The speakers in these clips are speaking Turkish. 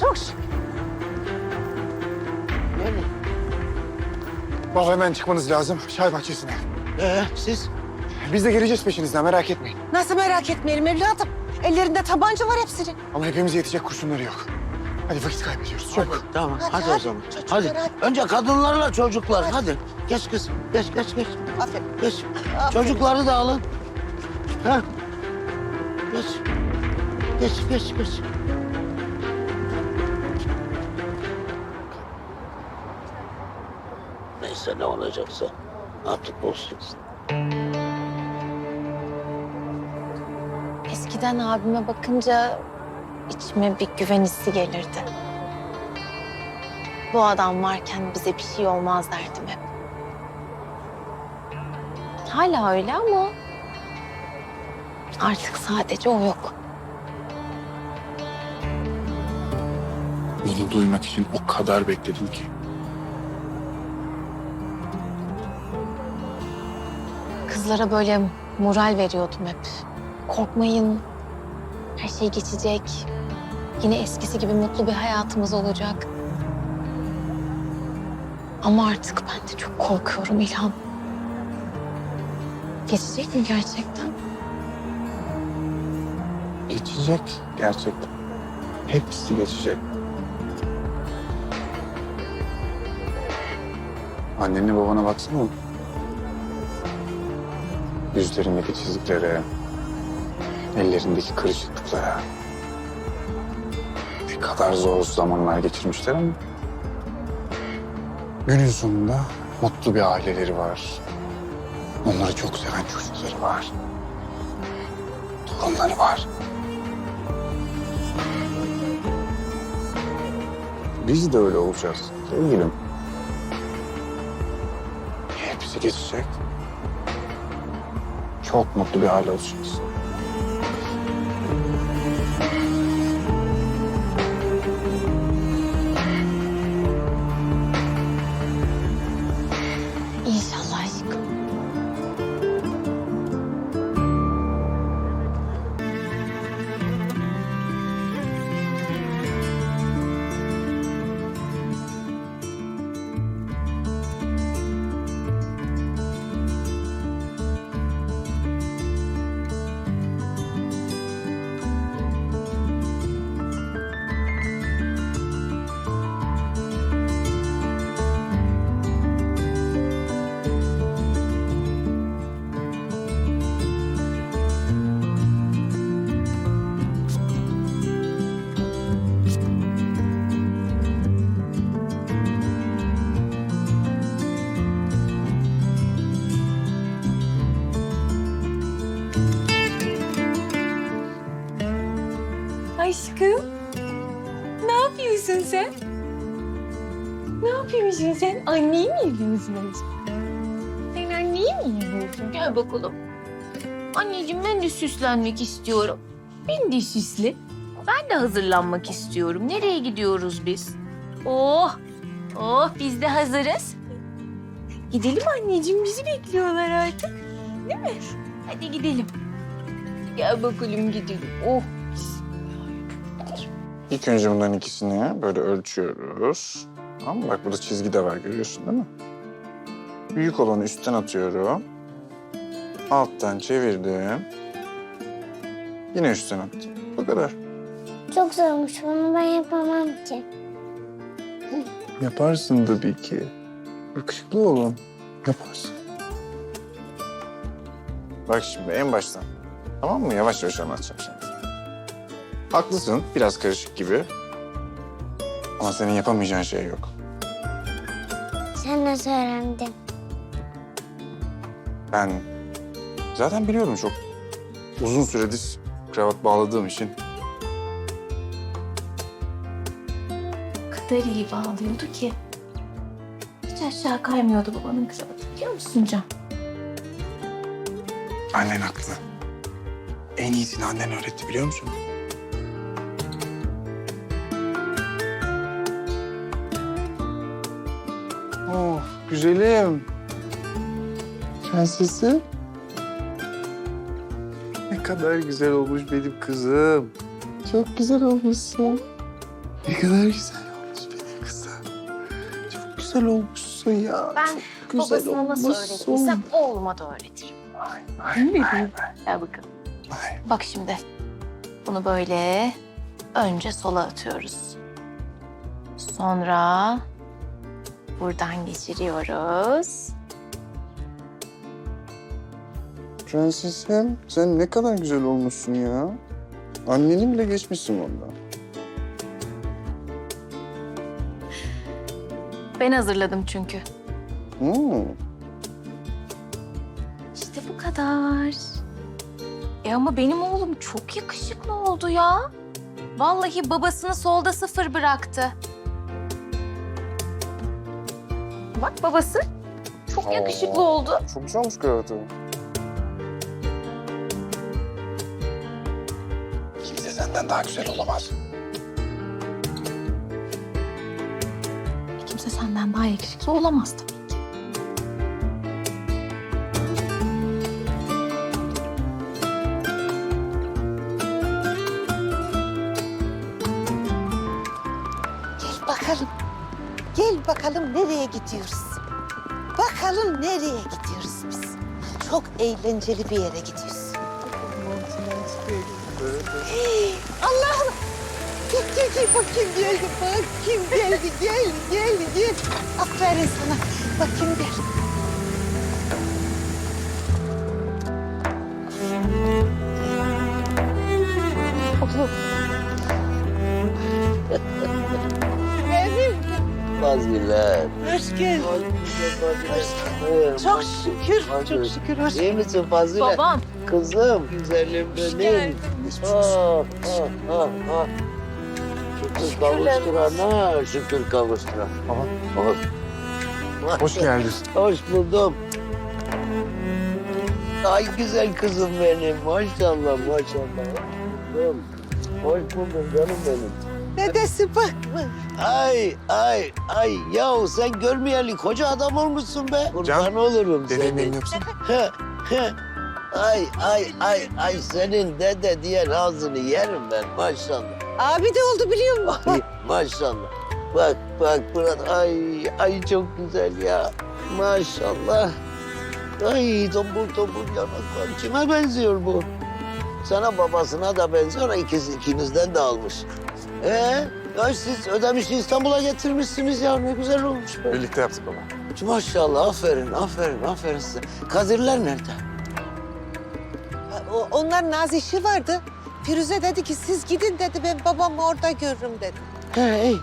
Çok şükür. Baba hemen çıkmanız lazım. Çay bahçesine. Ee, siz? Biz de geleceğiz peşinizden merak etmeyin. Nasıl merak etmeyelim evladım. Ellerinde tabanca var hepsinin. Ama hepimize yetecek kurşunları yok. Hadi vakit kaybediyoruz. Tamam, Hadi, hadi, hadi. o zaman. Çocuklar, Hadi. hadi. Önce kadınlarla çocuklar, Hadi. hadi. Geç kız, geç, geç, geç. Aferin. Geç. Aferin. Çocukları da alın. Ha? Geç. Geç, geç, geç. Ne olacaksa artık olsun. Eskiden abime bakınca içime bir güven hissi gelirdi. Bu adam varken bize bir şey olmaz derdim hep. Hala öyle ama artık sadece o yok. Bunu duymak için o kadar bekledim ki. Kızlara böyle moral veriyordum hep. Korkmayın, her şey geçecek. Yine eskisi gibi mutlu bir hayatımız olacak. Ama artık ben de çok korkuyorum İlhan. Geçecek mi gerçekten? Geçecek gerçekten. Hepsi geçecek. Annenle babana baksana. Yüzlerindeki çiziklere, ellerindeki kırışıklıklara. Ne kadar zor zamanlar geçirmişler ama... Günün sonunda mutlu bir aileleri var. Onları çok seven çocukları var. Torunları var. Biz de öyle olacağız sevgilim. Hepsi geçecek. Çok mutlu bir hale olacağız. Anneyi mi izliyorsun aşkım? Sen anneyi mi izliyorsun? Gel bakalım. Anneciğim ben de süslenmek istiyorum. Ben de süsle. Ben de hazırlanmak istiyorum. Nereye gidiyoruz biz? Oh! Oh biz de hazırız. Gidelim anneciğim bizi bekliyorlar artık. Değil mi? Hadi gidelim. Gel bakalım gidelim. Oh! İlk önce bunların ikisini böyle ölçüyoruz. Tamam mı? Bak burada çizgi de var görüyorsun değil mi? Büyük olanı üstten atıyorum. Alttan çevirdim. Yine üstten attım. Bu kadar. Çok zormuş. Bunu ben yapamam ki. Yaparsın tabii ki. Yakışıklı oğlum. Yaparsın. Bak şimdi en baştan. Tamam mı? Yavaş yavaş anlatacağım şimdi. Haklısın. Biraz karışık gibi. Ama senin yapamayacağın şey yok. Sen nasıl öğrendin? Ben zaten biliyorum çok uzun süredir kravat bağladığım için. O kadar iyi bağlıyordu ki. Hiç aşağı kaymıyordu babanın kravatı biliyor musun Can? Annen haklı. En iyisini annen öğretti biliyor musun? Güzelim. Prensesim. Ne kadar güzel olmuş benim kızım. Çok güzel olmuşsun. Ne kadar güzel olmuş benim kızım. Çok güzel olmuşsun ya. Ben Çok güzel babasına nasıl öğrettiysem oğluma da öğretirim. Ay, ay, ay, ay, Gel bakalım. ay. Bak şimdi. Bunu böyle önce sola atıyoruz. Sonra buradan geçiriyoruz. Prensesim sen ne kadar güzel olmuşsun ya. Anneni bile geçmişsin ondan. Ben hazırladım çünkü. Hmm. İşte bu kadar. E ama benim oğlum çok yakışıklı oldu ya. Vallahi babasını solda sıfır bıraktı. Bak babası çok yakışıklı oldu. Çok güzel olmuş kravatı. Kimse senden daha güzel olamaz. Kimse senden daha yakışıklı olamaz tabii. Gel bakalım. Gel bakalım nereye gidiyoruz? Bakalım nereye gidiyoruz biz? Çok eğlenceli bir yere gidiyoruz. Hey, Allah'ım! Gel, gel, gel. Bak kim geldi, bak kim geldi. Gel, gel, gel. Aferin sana. Bak kim geldi. Fazilet. Hoş geldin. Çok şükür, çok şükür. Hoş İyi misin Fazilet? Babam. Kızım. Güzelim benim. Ah, ah, ah, ah. Şükür kavuşturana, şükür kavuşturana. Hoş. Hoş geldin. Hoş buldum. Ay güzel kızım benim. Maşallah, maşallah. Hoş buldum. Hoş buldum canım benim. Dedesi bakma. Ay, ay, ay. Yahu sen görmeyeli koca adam olmuşsun be. Kurban olurum Dedenin seni. elini yapsana. He, he. ay, ay, ay, ay. Senin dede diyen ağzını yerim ben maşallah. Abi de oldu biliyor musun? Ay, maşallah. Bak, bak burada. Ay, ay çok güzel ya. Maşallah. Ay tombul tombul yanaklar. Kime benziyor bu? Sana babasına da benziyor. İkiz, ikinizden de almış. Ee, ya siz ödemişi İstanbul'a getirmişsiniz ya. Ne güzel olmuş be. Birlikte yaptık baba. Maşallah, aferin, aferin, aferin size. Kadirler nerede? O- Onların az işi vardı. Firuze dedi ki siz gidin dedi ben babamı orada görürüm dedi. He, ey.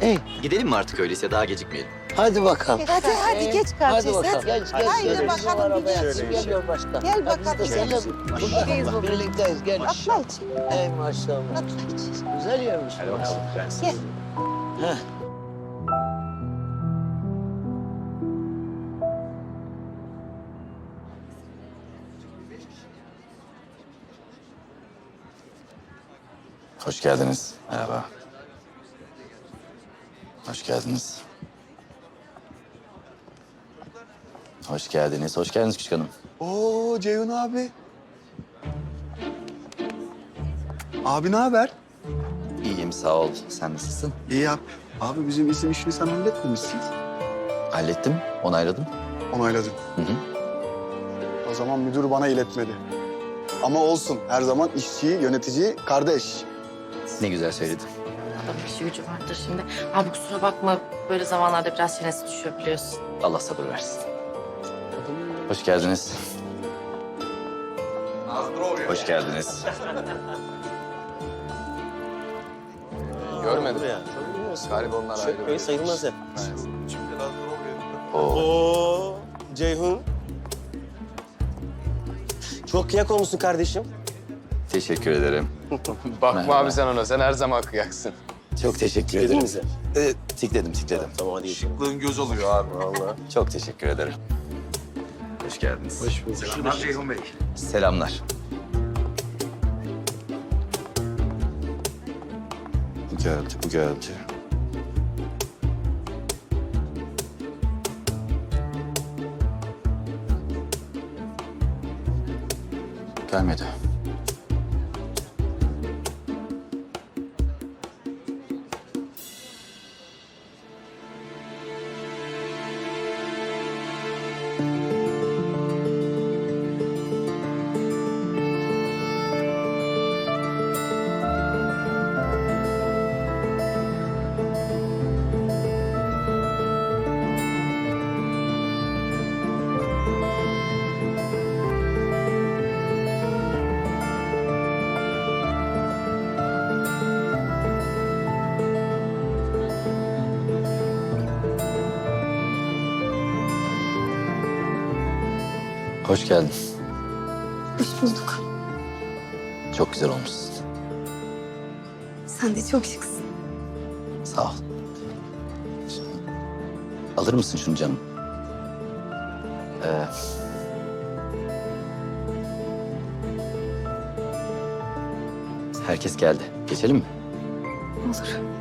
Ey, Gidelim mi artık öyleyse daha gecikmeyelim. Hadi bakalım. Hadi hadi geç Hadi kardeşim. bakalım. Hadi. Gel, gel. Haydi gel. bakalım, Bizim arabaya gidiyoruz. kim geliyor başka? Gel Ha, bakalım. Biz de seninle birlikteyiz. Gel. Atla içeri. Ey maşallah. Atla içeri. Güzel yermiş. Hadi bakalım. Gel. Heh. Hoş geldiniz. Merhaba. Hoş geldiniz. Hoş geldiniz. Hoş geldiniz küçük hanım. Oo Ceyhun abi. Abi ne haber? İyiyim sağ ol. Sen nasılsın? İyi yap. Abi bizim isim işini sen halletmemişsin. Hallettim. Onayladım. Onayladım. Hı hı. O zaman müdür bana iletmedi. Ama olsun. Her zaman işçi, yönetici, kardeş. Ne güzel söyledin. Adamın işi gücü vardır şimdi. Abi kusura bakma böyle zamanlarda biraz çenesi düşüyor biliyorsun. Allah sabır versin. Hoş geldiniz. Hoş geldiniz. Görmedim. Galiba onlar ayrı. Çökmeyi sayılmaz hep. Oo. Oo, Ceyhun. Çok kıyak olmuşsun kardeşim. Teşekkür ederim. Bakma Merhaba. abi sen ona. Sen her zaman kıyaksın. Çok teşekkür ederim. mi sen? Evet, tikledim, tikledim. Tamam hadi. Şıklığın göz oluyor abi vallahi. Çok teşekkür ederim. Hoş geldiniz. Hoş bulduk. Selamlar Ceyhun Bey. Selamlar. Bu geldi, bu geldi. Gelmedi. Hoş geldin. Hoş bulduk. Çok güzel olmuşsun. Sen de çok şıksın. Sağ ol. Alır mısın şunu canım? Ee, herkes geldi. Geçelim mi? Olur.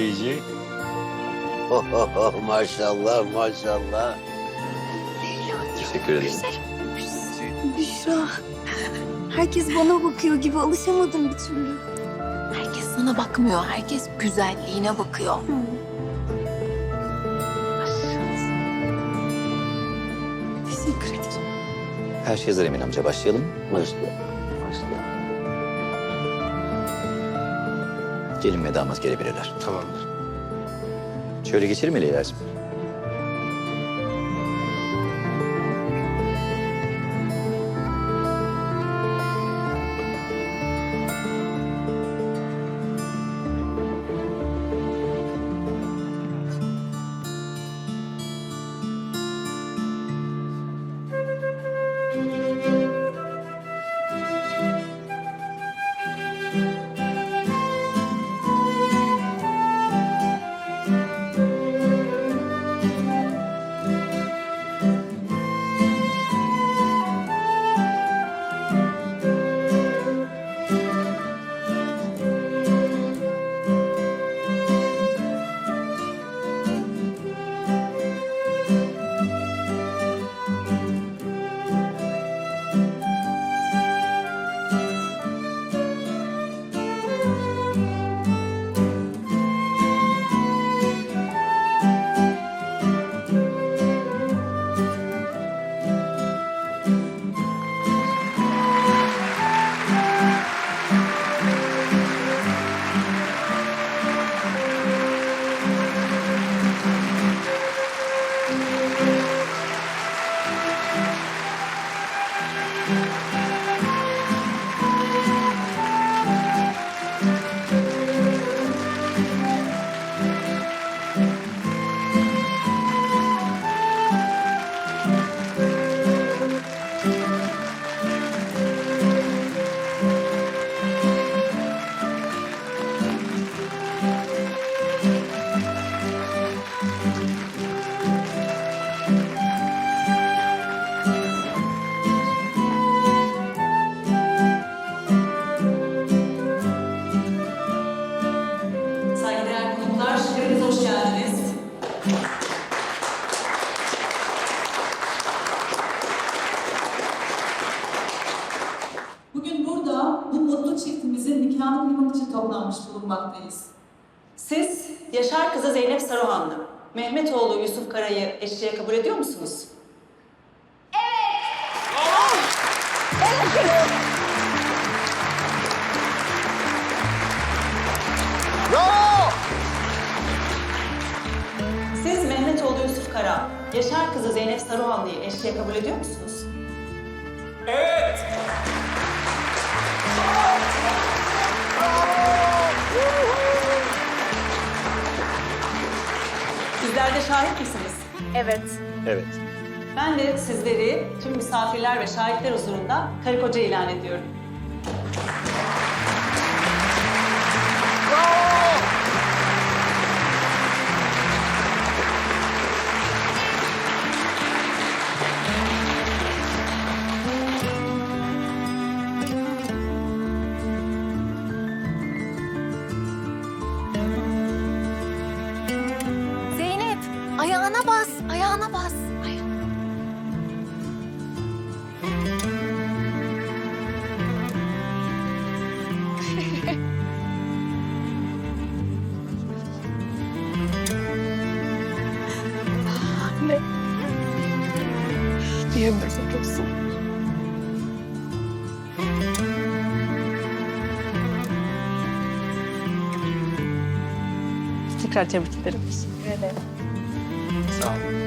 Cici. maşallah maşallah. Teşekkür ederim. Büşra. Herkes bana bakıyor gibi alışamadım bir türlü. Herkes sana bakmıyor. Herkes güzelliğine bakıyor. Teşekkür ederim. Her şey hazır Emin amca. Başlayalım. Başla. Başla. Gelin ve damat gelebilirler. Tamamdır. Şöyle geçelim mi Leyla'cığım? Nikahını kıymak için toplanmış bulunmaktayız. Siz Yaşar kızı Zeynep Saruhanlı, Mehmetoğlu Yusuf Kara'yı eşliğe kabul ediyor musunuz? Siz Mehmetoğlu Yusuf Kara, Yaşar kızı Zeynep Saruhanlı'yı eşliğe kabul ediyor musunuz? Evet. Sizler de şahit misiniz? Evet. Evet. Ben de sizleri tüm misafirler ve şahitler huzurunda karı koca ilan ediyorum. Zeynep. İyi ömürler. Tekrar tebrik ederim. Teşekkür ederim. Sağ olun.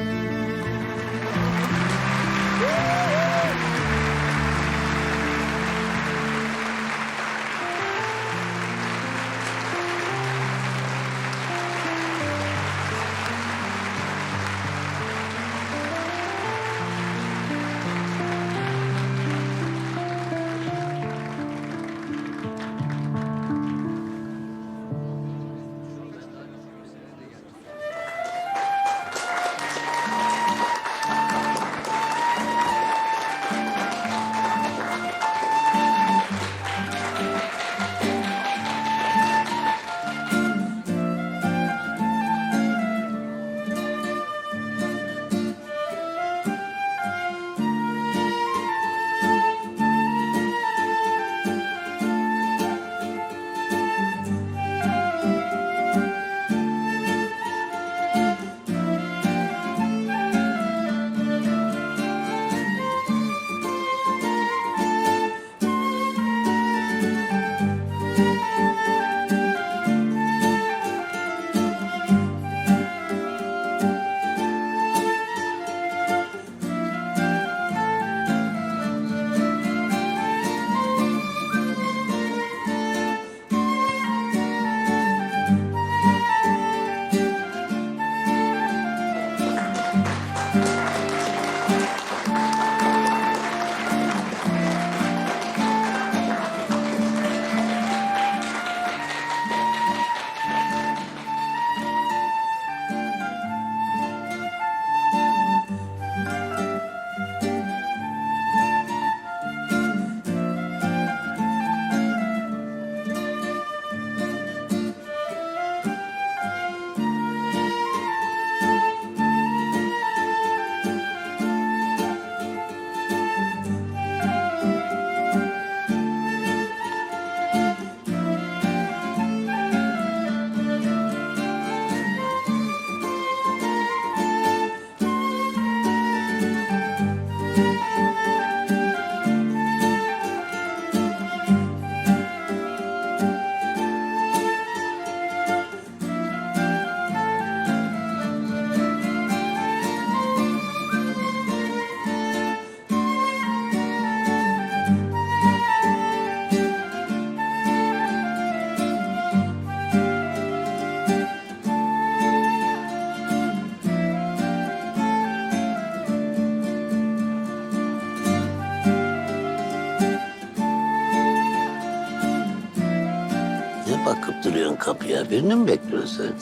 Duruyorsun kapıya? Birini mi bekliyorsun?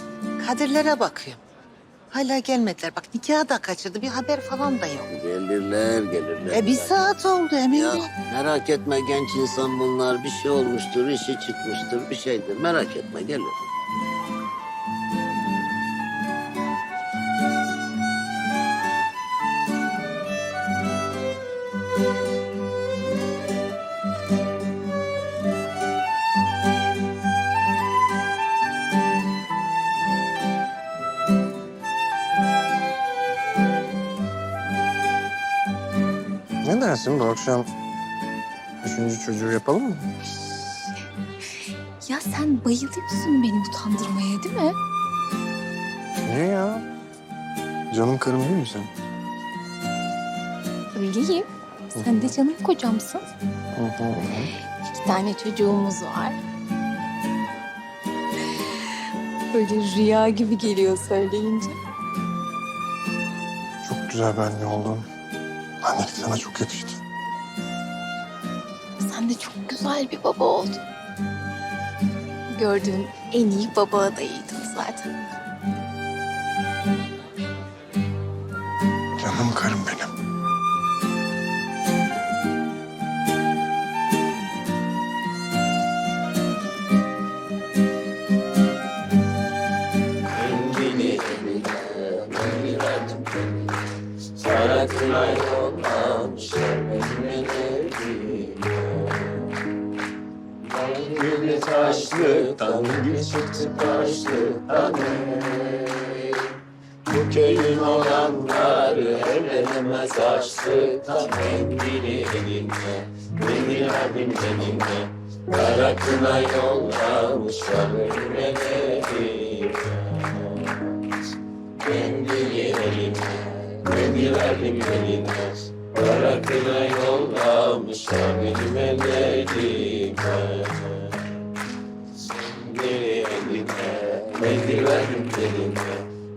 Kadirlere bakıyorum. Hala gelmediler. Bak nikahı da kaçırdı. Bir haber falan da yok. Gelirler, gelirler. E bir saat oldu Emin Ya Bey. merak etme genç insan bunlar. Bir şey olmuştur, işi çıkmıştır, bir şeydir. Merak etme gelir. Ne dersin bu akşam üçüncü çocuğu yapalım mı? Ya sen bayılıyorsun beni utandırmaya değil mi? Niye ya? Canım karım değil mi sen? Öyleyim. Sen de canım kocamsın. Hı hı. İki tane çocuğumuz var. Böyle rüya gibi geliyor söyleyince. Çok güzel bir anne oldun. Annelik sana çok yakıştı. Sen de çok güzel bir baba oldun. Gördüğün en iyi baba adayıydın zaten. Canım karım benim. Taşlıktan gül çıktı taşlıktan Bu köyün olanları evlenemez açlıktan Mendili elinde, mendil verdim elinde Kara kına yollamışlar ölüme eline Mendil verdim eline. Kara kına yollamışlar benim ellerime Mendil eline Mendil verdim eline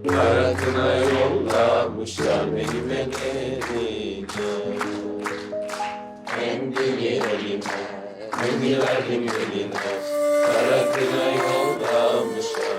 Kara kına yollamışlar Mendil elime Mendil verdim eline Kara kına yollamışlar